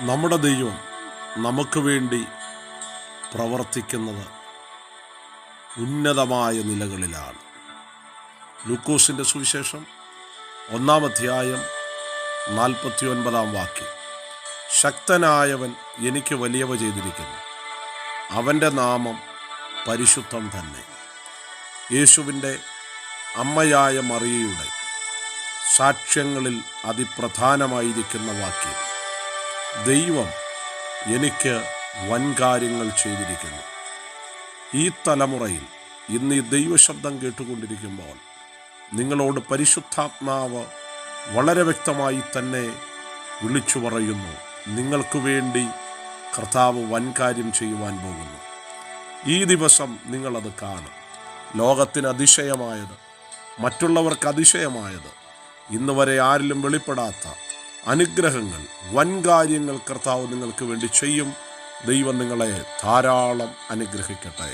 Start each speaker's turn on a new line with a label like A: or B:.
A: നമ്മുടെ ദൈവം നമുക്ക് വേണ്ടി പ്രവർത്തിക്കുന്നത് ഉന്നതമായ നിലകളിലാണ്. ലൂക്കോസിന്റെ സുവിശേഷം ഒന്നാം അധ്യായം നാൽപ്പത്തി ഒൻപതാം വാക്യം. ശക്തനായവൻ എനിക്ക് വലിയവ ചെയ്തിരിക്കുന്നു. അവന്റെ നാമം പരിശുദ്ധം തന്നെ. യേശുവിന്റെ അമ്മയായ മറിയയുടെ സാക്ഷ്യങ്ങളിൽ അതിപ്രധാനമായിരിക്കുന്ന വാക്യം. ദൈവം എനിക്ക് വൻകാര്യങ്ങൾ ചെയ്തിരിക്കുന്നു. ഈ തലമുറയിൽ ഇന്ന് ഈ ദൈവശബ്ദം കേട്ടുകൊണ്ടിരിക്കുമ്പോൾ നിങ്ങളോട് പരിശുദ്ധാത്മാവ് വളരെ വ്യക്തമായി തന്നെ വിളിച്ചു പറയുന്നു. നിങ്ങൾക്ക് വേണ്ടി കർത്താവ് വൻകാര്യം ചെയ്യുവാൻ പോകുന്നു. ഈ ദിവസം നിങ്ങളത് കാണും. ലോകത്തിന് അതിശയമായത് മറ്റുള്ളവർക്ക് അതിശയമായത് ഇന്ന് വരെ ആരിലും വെളിപ്പെടാത്ത അനുഗ്രഹങ്ങൾ വൻകാര്യങ്ങൾ കർത്താവ് നിങ്ങൾക്ക് വേണ്ടി ചെയ്യും. ദൈവം നിങ്ങളെ ധാരാളം അനുഗ്രഹിക്കട്ടെ.